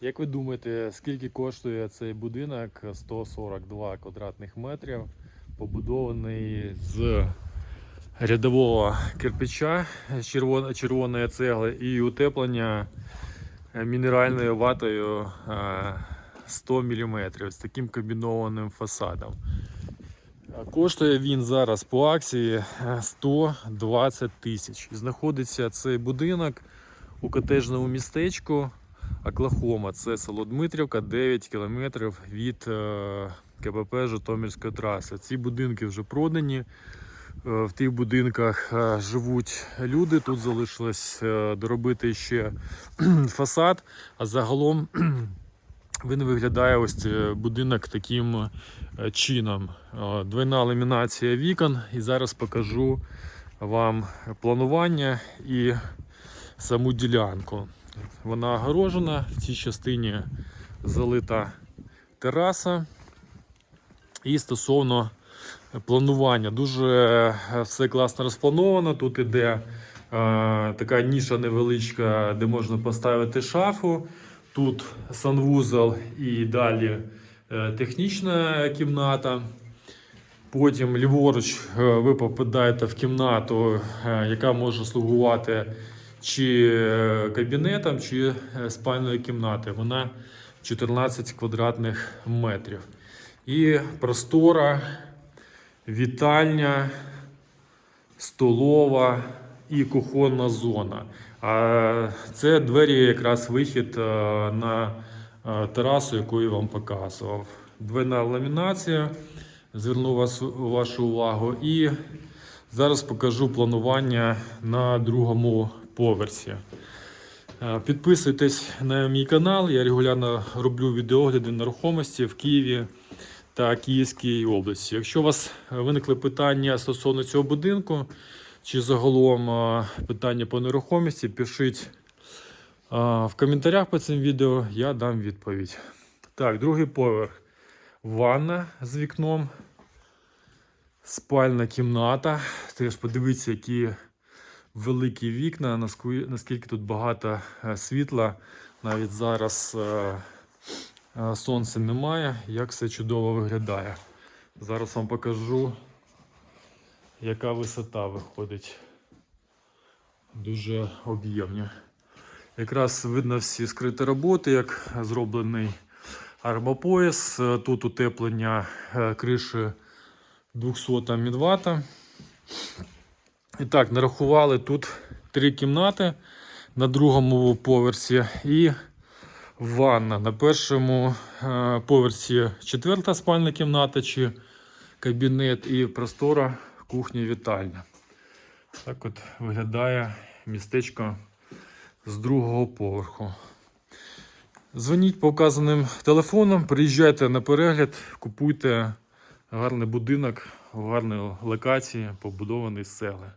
Як ви думаєте, скільки коштує цей будинок 142 квадратних метрів, побудований з рядового кирпича червоної цегли і утеплення е, мінеральною ватою е, 100 мм з таким комбінованим фасадом. Е, Коштує він зараз по акції е, 120 тисяч. Знаходиться цей будинок у котежному містечку Оклахома. Це село Дмитрівка, 9 кілометрів від е, КПП Житомирської траси. Ці будинки вже продані. Е, В тих будинках е, живуть люди. Тут залишилось доробити ще фасад. А загалом він виглядає ось будинок таким чином. Двойна ламінація вікон. І зараз покажу вам планування і саму ділянку. Вона огорожена, в цій частині залита тераса. І стосовно планування, дуже е, все класно розплановано. Тут іде е, така ніша невеличка, де можна поставити шафу. Тут санвузол і далі е, технічна кімната. Потім ліворуч ви попадаєте в кімнату, яка може слугувати чи е, кабінетом, чи е, спальною кімнатою. Вона 14 квадратних метрів. І простора, вітальня, столова і кухонна зона. А це двері якраз вихід е, на терасу, яку я вам показував. Двойна ламінація. Зверну вас, вашу увагу. І зараз покажу планування на другому поверсі. Е, Підписуйтесь на мій канал. Я регулярно роблю відеогляди нерухомості в Києві та Київській області. Якщо у вас виникли питання стосовно цього будинку, чи загалом е, питання по нерухомості, пишіть е, в коментарях під цим відео, я дам відповідь. Так, другий поверх. Ванна з вікном. Спальна кімната. Теж подивіться, які великі вікна, наскільки тут багато е, світла. Навіть зараз е, е, сонця немає, як все чудово виглядає. Зараз вам покажу, яка висота виходить. Дуже об'ємні. Якраз видно всі скриті роботи, як зроблений армопояс. Тут утеплення криші 200 Вт. І так, нарахували тут три кімнати на другому поверсі і ванна. На першому е, поверсі четверта спальна кімната чи кабінет і простора кухня вітальня. Так от виглядає містечко з другого поверху. Дзвоніть по вказаним телефонам, приїжджайте на перегляд, купуйте гарний будинок в гарній локації, побудований з цегли.